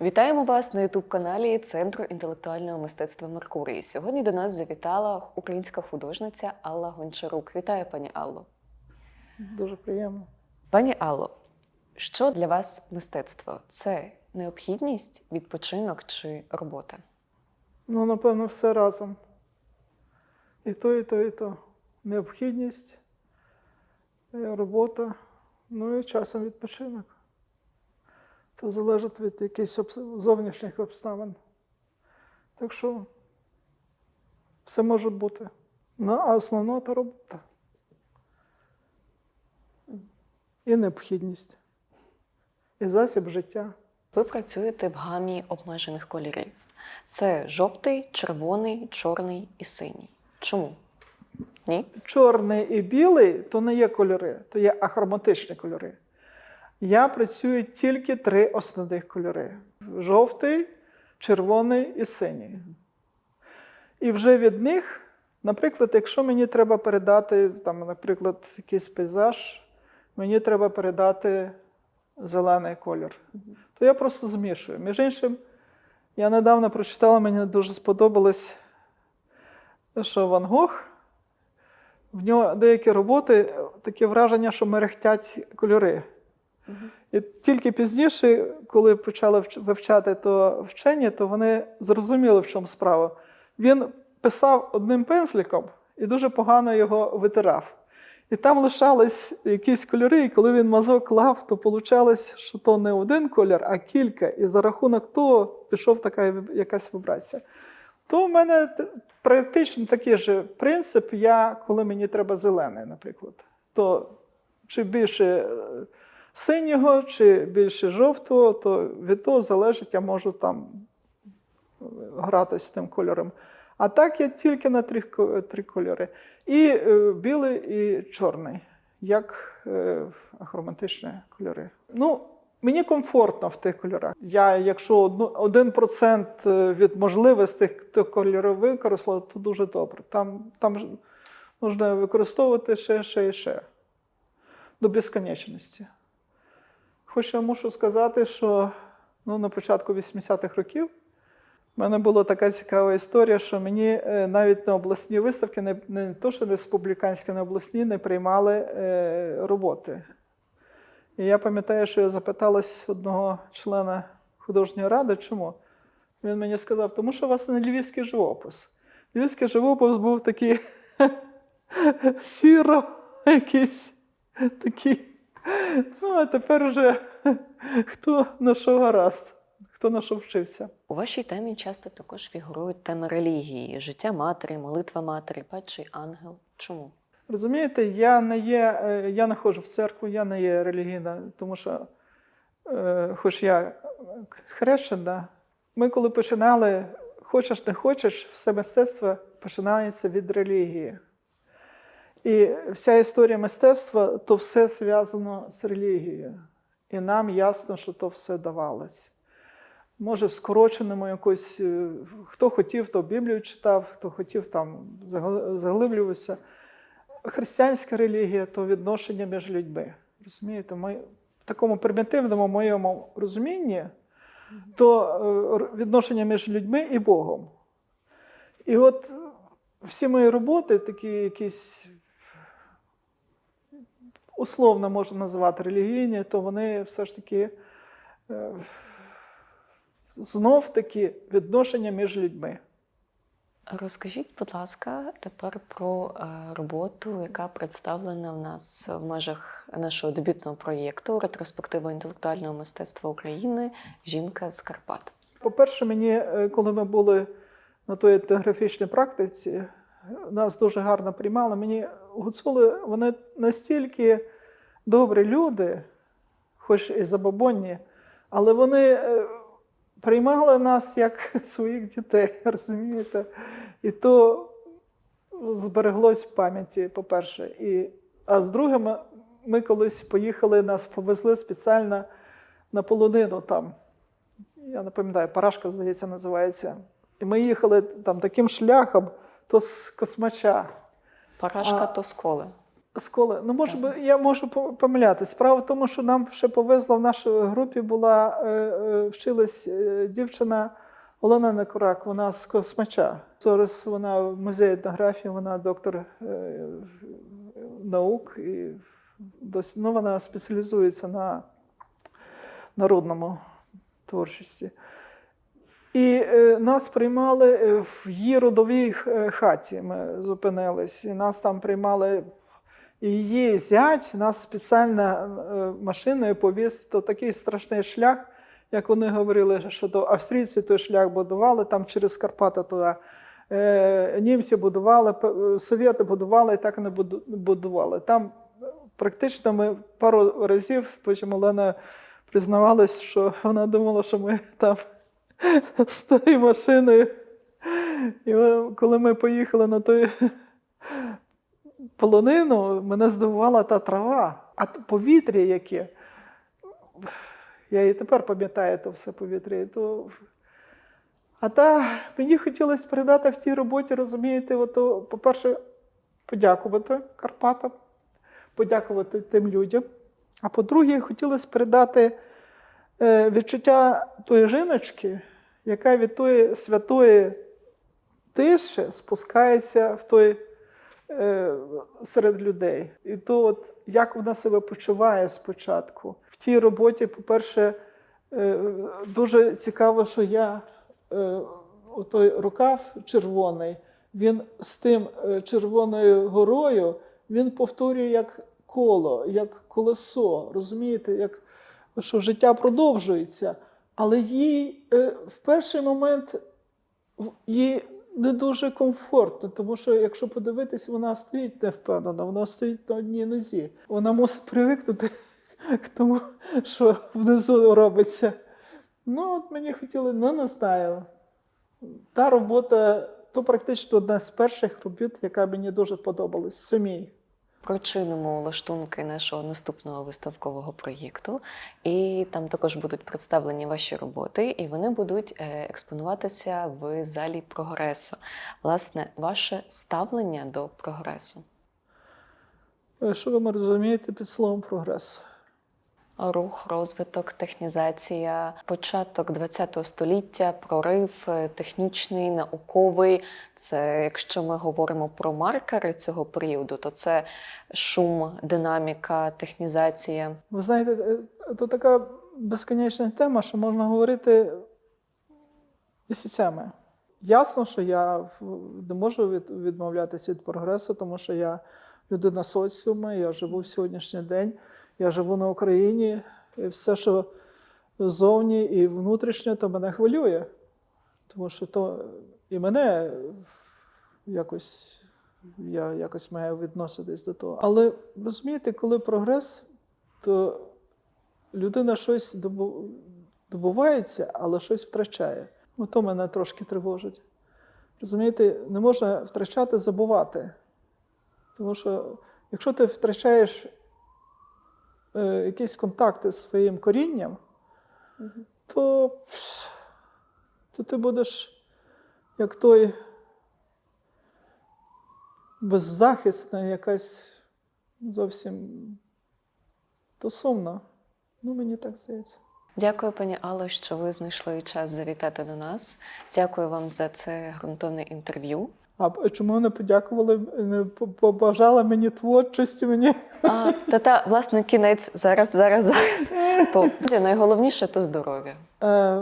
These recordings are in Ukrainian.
Вітаємо вас на ютуб-каналі Центру інтелектуального мистецтва Меркурій. Сьогодні до нас завітала українська художниця Алла Гончарук. Вітаю, пані Алло. Дуже приємно. Пані Алло, що для вас мистецтво? Це необхідність, відпочинок чи робота? Ну, напевно, все разом. І то, і то, і то. Необхідність, е, робота, ну і часом відпочинок. Це залежить від якихось обс- зовнішніх обставин. Так що все може бути. Ну, а основна то робота. І необхідність. І засіб життя. Ви працюєте в гамі обмежених кольорів. Це жовтий, червоний, чорний і синій. Чому? Ні? чорний і білий то не є кольори, то є ахроматичні кольори. Я працюю тільки три основних кольори: жовтий, червоний і синій. І вже від них, наприклад, якщо мені треба передати, там, наприклад, якийсь пейзаж, мені треба передати зелений колір, то я просто змішую. Між іншим, я недавно прочитала, мені дуже сподобалось, що Ван Гог в нього деякі роботи таке враження, що мерехтять кольори. І тільки пізніше, коли почали вивчати то вчені, то вони зрозуміли, в чому справа. Він писав одним пензликом і дуже погано його витирав. І там лишались якісь кольори, і коли він мазок клав, то получалось, що то не один колір, а кілька. І за рахунок того пішов така якась вібрація. То в мене практично такий же принцип, я, коли мені треба зелений, наприклад, то чи більше е, синього, чи більше жовтого, то від того залежить, я можу там е, грати з тим кольором. А так я тільки на три, три кольори. І е, білий, і чорний, як е, ахроматичні кольори. Ну, Мені комфортно в тих кольорах. Я, якщо одну- один процент е, від можливостей кольорів використала, то дуже добре. Там, там можна використовувати ще, ще і ще до безконечності. Хоч я мушу сказати, що ну, на початку 80-х років в мене була така цікава історія, що мені е, навіть на обласні виставки, не, не то, що республіканські, на обласні, не приймали е, роботи. І я пам'ятаю, що я запиталась одного члена художньої ради, чому? Він мені сказав, тому що у вас не львівський живопис. Львівський живопис був такий сіро, якийсь такий. Ну, а тепер вже хто на що гаразд, хто на що вчився. У вашій темі часто також фігурують теми релігії, життя матері, молитва матері, падший ангел. Чому? Розумієте, я не є, е, я не ходжу в церкву, я не є релігійна, тому що, е, хоч я хрещена, ми коли починали, хочеш не хочеш, все мистецтво починається від релігії. І вся історія мистецтва то все зв'язано з релігією. І нам ясно, що то все давалось. Може, в скороченому якось, е, хто хотів, то Біблію читав, хто хотів, там заглиблювався християнська релігія то відношення між людьми. Розумієте, ми в такому примітивному моєму розумінні, то е, відношення між людьми і Богом. І от всі мої роботи, такі якісь условно можна називати релігійні, то вони все ж таки е, знов таки відношення між людьми. Розкажіть, будь ласка, тепер про е, роботу, яка представлена в нас в межах нашого дебютного проєкту ретроспектива інтелектуального мистецтва України Жінка з Карпат. По-перше, мені, е, коли ми були на той етнографічній практиці, нас дуже гарно приймали. Мені гуцули вони настільки добрі люди, хоч і забобонні, але вони е, приймали нас як своїх дітей, розумієте? І то збереглось в пам'яті, по-перше. І, а з друге, ми, ми колись поїхали, нас повезли спеціально на полонину там я не пам'ятаю, Парашка, здається, називається. І ми їхали там таким шляхом, то з космача. Парашка А- то сколи. Сколи. Ну, може, би, я можу по- помилятись. Справа в тому, що нам ще повезло в нашій групі була е, е, вчилась е, дівчина Олена Некурак, вона з Космача. Зараз вона в музеї етнографії, вона доктор е, наук і дос- ну, вона спеціалізується на народному творчості. І е, нас приймали е, в її родовій е, хаті. Ми зупинились, і нас там приймали. І її зять нас спеціально е, машиною повіз то такий страшний шлях, як вони говорили, що то австрійці той шлях будували там через Карпати туди. Е, Німці будували, совєти будували і так не будували. Там практично ми пару разів, потім Олена признавалась, що вона думала, що ми там з тою машиною. І коли ми поїхали на той полонину, мене здивувала та трава, а повітря яке. Я і тепер пам'ятаю то все повітря. То... А та мені хотілося передати в тій роботі, розумієте, ото, по-перше, подякувати Карпатам, подякувати тим людям. А по-друге, хотілося передати відчуття тої жіночки, яка від тої святої тиші спускається в той е, серед людей. І то, от, як вона себе почуває спочатку. В тій роботі, по-перше, е, дуже цікаво, що я е, той рукав червоний, він з тим е, червоною горою він повторює як коло, як колесо. Розумієте, як що життя продовжується. Але їй е, в перший момент їй не дуже комфортно, тому що якщо подивитись, вона стоїть невпевнено, вона стоїть на одній нозі. Вона мусить привикнути к тому, що внизу робиться. Ну, от мені хотіли, ну не знаю. Та робота то практично одна з перших робіт, яка мені дуже подобалась. Сумій. Прочинимо лаштунки нашого наступного виставкового проєкту, і там також будуть представлені ваші роботи, і вони будуть е, експонуватися в залі прогресу. Власне, ваше ставлення до прогресу. Е, Що ви розумієте під словом прогрес? Рух, розвиток, технізація, початок ХХ століття, прорив е, технічний, науковий. Це якщо ми говоримо про маркери цього періоду, то це шум, динаміка, технізація. Ви знаєте, е, це така безконечна тема, що можна говорити місяцями. Ясно, що я не можу відмовлятися від прогресу, тому що я людина соціуму, я живу в сьогоднішній день, я живу на Україні, і все, що зовні і внутрішнє, то мене хвилює. Тому що то і мене якось, я якось маю відноситись до того. Але розумієте, коли прогрес, то людина щось добувається, але щось втрачає. Ото мене трошки тривожить. Розумієте, не можна втрачати, забувати. Тому що якщо ти втрачаєш е, якісь контакти з своїм корінням, то, то ти будеш як той беззахисна, якась зовсім то сумна. Ну, мені так здається. Дякую, пані Алло, що ви знайшли час завітати до нас. Дякую вам за це ґрунтовне інтерв'ю. А чому не подякували, не по- побажали мені творчості мені? А, та та власне кінець зараз, зараз, зараз. Бо найголовніше то здоров'я. Е,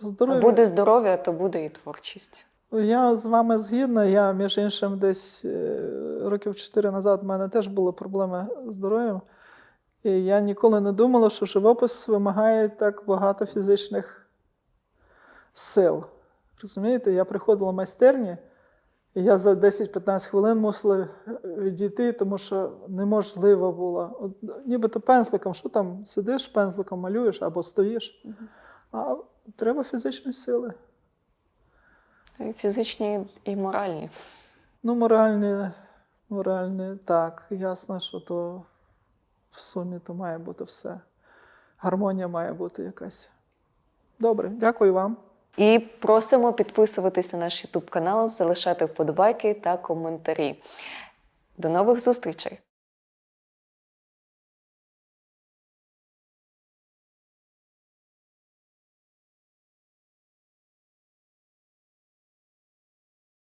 здоров'я. Буде здоров'я, то буде і творчість. Я з вами згідна. Я, між іншим, десь е, років 4 назад в мене теж були проблеми з здоров'ям. І я ніколи не думала, що живопис вимагає так багато фізичних сил. Розумієте, я приходила в майстерні, і я за 10-15 хвилин мусила відійти, тому що неможливо було. От, нібито пензликом, що там сидиш, пензликом малюєш або стоїш. А треба фізичні сили. І фізичні, і моральні. Ну, моральні, моральні, так, ясно, що то в сумі то має бути все. Гармонія має бути якась. Добре, дякую вам. І просимо підписуватись на наш YouTube канал, залишати вподобайки та коментарі. До нових зустрічей!